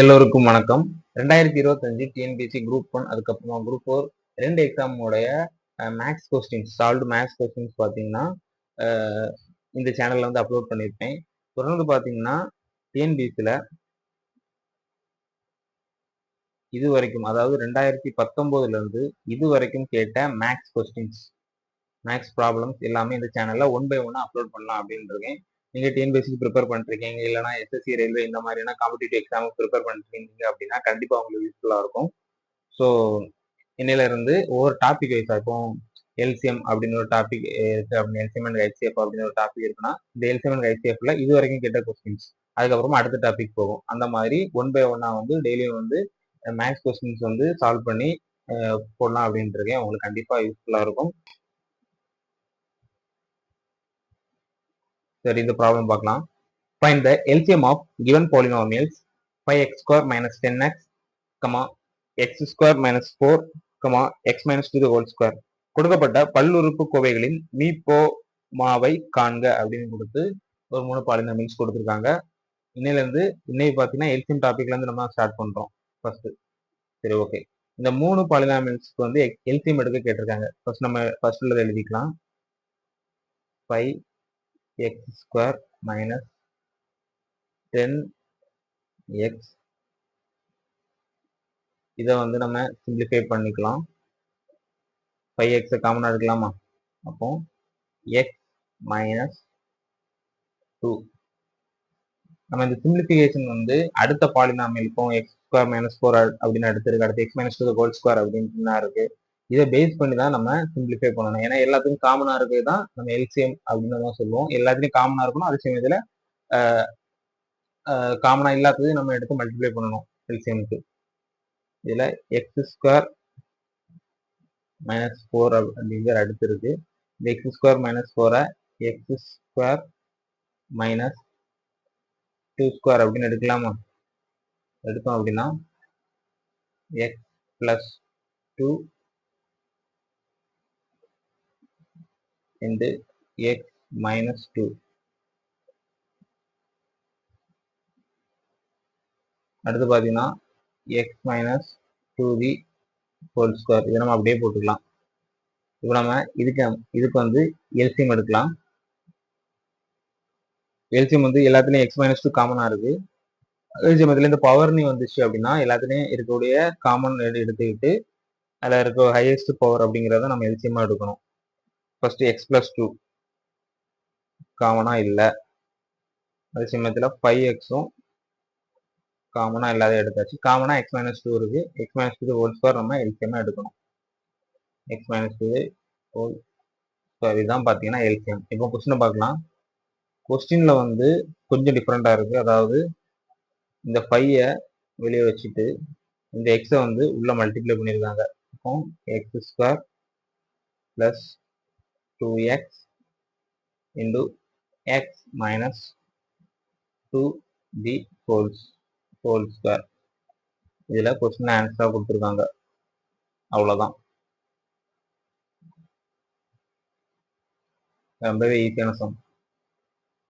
எல்லோருக்கும் வணக்கம். ரெண்டாயிரத்தி இருபத்தஞ்சு டிஎன்பிசி குரூப் ஒன் அதுக்கப்புறமா குரூப் ஃபோர் ரெண்டு எக்ஸாமோடைய maths questions solved maths questions பார்த்தீங்கன்னா இந்த சேனலில் வந்து அப்லோட் பண்ணியிருப்பேன் தொடர்ந்து பார்த்தீங்கன்னா டிஎன்பிசியில் இது வரைக்கும் அதாவது ரெண்டாயிரத்தி பத்தொம்போதுலேருந்து இது வரைக்கும் கேட்ட மேக்ஸ் கொஸ்டின்ஸ் மேக்ஸ் ப்ராப்ளம்ஸ் எல்லாமே இந்த சேனலில் ஒன் பை ஒன்னாக அப்லோட் பண்ணலாம் அப்படின்னு இருக்கேன். நீங்கள் டிஎன்பிஎஸ்சிக்கு ப்ரிப்பேர் பண்ணிருக்கீங்க இல்லைனா எஸ்எஸ்சி ரயில்வே இந்த மாதிரியான காம்படிட்டிவ் எக்ஸாமுக்கு ப்ரிப்பேர் பண்ணிருக்கீங்க அப்படின்னா கண்டிப்பாக உங்களுக்கு யூஸ்ஃபுல்லாக இருக்கும். ஸோ இன்னையில இருந்து ஒவ்வொரு டாபிக் வைஸா இப்போ எல்சிஎம் அப்படின்னு ஒரு டாபிக் இருக்கு அப்படின்னு எல்சிஎம் அண்ட் ஐசிஎஃப் அப்படின்னு ஒரு டாபிக் இருக்குன்னா இந்த எல்சிஎம் அண்ட் ஐசிஎஃப்ல இது வரைக்கும் கேட்ட கொஸ்டின்ஸ் அதுக்கப்புறமா அடுத்த டாபிக் போகும். அந்த மாதிரி ஒன் பை ஒன்னா வந்து டெய்லியும் வந்து மேக்ஸ் கொஸ்டின்ஸ் வந்து சால்வ் பண்ணி போடலாம் அப்படின்ட்டு இருக்கேன். உங்களுக்கு கண்டிப்பாக யூஸ்ஃபுல்லாக இருக்கும். சரி இந்த ப்ராப்ளம் பார்க்கலாம். Find the LCM of given polynomials five x square minus ten x comma x square minus four comma x minus two whole square கொடுக்கப்பட்ட பல்லுறுப்பு கோவைகளின் மீப்போ மாவை காண்க அப்படின்னு கொடுத்து ஒரு மூணு பாலினாமியல்ஸ் கொடுத்துருக்காங்க. இன்னையிலேருந்து இன்னைக்கு பார்த்தீங்கன்னா எல்சிஎம் டாபிக்லேருந்து நம்ம ஸ்டார்ட் பண்ணுறோம் ஃபர்ஸ்ட் சரி ஓகே இந்த மூணு பாலினாமியல்ஸ்க்கு வந்து எல்சிஎம் எடுக்க கேட்டிருக்காங்க. ஃபர்ஸ்ட் நம்ம ஃபர்ஸ்ட் உள்ளதை எழுதிக்கலாம். Five x square minus ten x இதை வந்து நம்ம சிம்பிளிஃபை பண்ணிக்கலாம். ஃபைவ் எக்ஸை காமனாக எடுக்கலாமா? அப்போ எக்ஸ் மைனஸ் டூ நம்ம இந்த சிம்பிளிஃபிகேஷன் வந்து அடுத்த பாலினாமியல் இப்போ எக்ஸ் ஸ்கொயர் மைனஸ் ஃபோர் அப்படின்னு எடுத்துருக்கு அடுத்து x minus two whole square அப்படின்னு இருக்கு. இதை பேஸ் பண்ணி தான் நம்ம சிம்பிளிஃபை பண்ணணும். ஏன்னா எல்லாத்துக்கும் காமனா இருக்கிறது தான் நம்ம எல்சிஎம் அப்படின்னு தான் சொல்லுவோம். எல்லாத்துலையும் காமனா இருக்கணும். அதே சமயத்தில் காமனா இல்லாததையும் நம்ம எடுத்து மல்டிப்ளை பண்ணணும் எல்சிஎம்க்கு இதில் எக்ஸ் ஸ்கொயர் மைனஸ் ஃபோர் அப்படிங்கிற அடுத்து இருக்கு. இந்த எக்ஸ் ஸ்கொயர் மைனஸ் ஃபோரை x square minus two square அப்படின்னு எடுக்கலாமா? எடுத்தோம் அப்படின்னா x plus two into x minus 2 அடுத்து பார்த்தீங்கன்னா எக்ஸ் மைனஸ் டூ வி ஹோல் ஸ்கொயர் இதை நம்ம அப்படியே போட்டுக்கலாம். இப்போ நம்ம இதுக்கு இதுக்கு வந்து எல்சியம் எடுக்கலாம். எல்சிஎம் வந்து எல்லாத்துலேயும் எக்ஸ் மைனஸ் டூ காமனாக இருக்கு. எல்சியம் இதில் இந்த பவர்னி வந்துச்சு அப்படின்னா எல்லாத்துலேயும் இருக்கக்கூடிய காமன் எடுத்துக்கிட்டு அதில் இருக்க ஹையஸ்ட் பவர் அப்படிங்கிறத நம்ம எல்சியமாக எடுக்கணும். ஃபர்ஸ்ட் எக்ஸ் பிளஸ் டூ காமனாக இல்லை. அதே சமயத்தில் ஃபைவ் எக்ஸும் காமனாக இல்லாத எடுத்தாச்சு. காமனாக எக்ஸ் மைனஸ் டூ இருக்குது x minus two whole square நம்ம எல்சிஎம்மாக எடுக்கணும். X minus two whole square இதுதான் பார்த்தீங்கன்னா எல்சிஎம் இப்போ கொஸ்டினை பார்க்கலாம். கொஸ்டினில் வந்து கொஞ்சம் டிஃப்ரெண்ட்டாக இருக்குது அதாவது இந்த ஃபையை வெளியே வச்சுட்டு இந்த எக்ஸை வந்து உள்ளே மல்டிப்ளை பண்ணியிருக்காங்க. இப்போ x square plus 2x into x minus 2 the whole, whole square. இதில் கொஸ்டின் ஆன்சராக கொடுத்துருக்காங்க. அவ்வளோதான் ரொம்பவே ஈஸியான சம்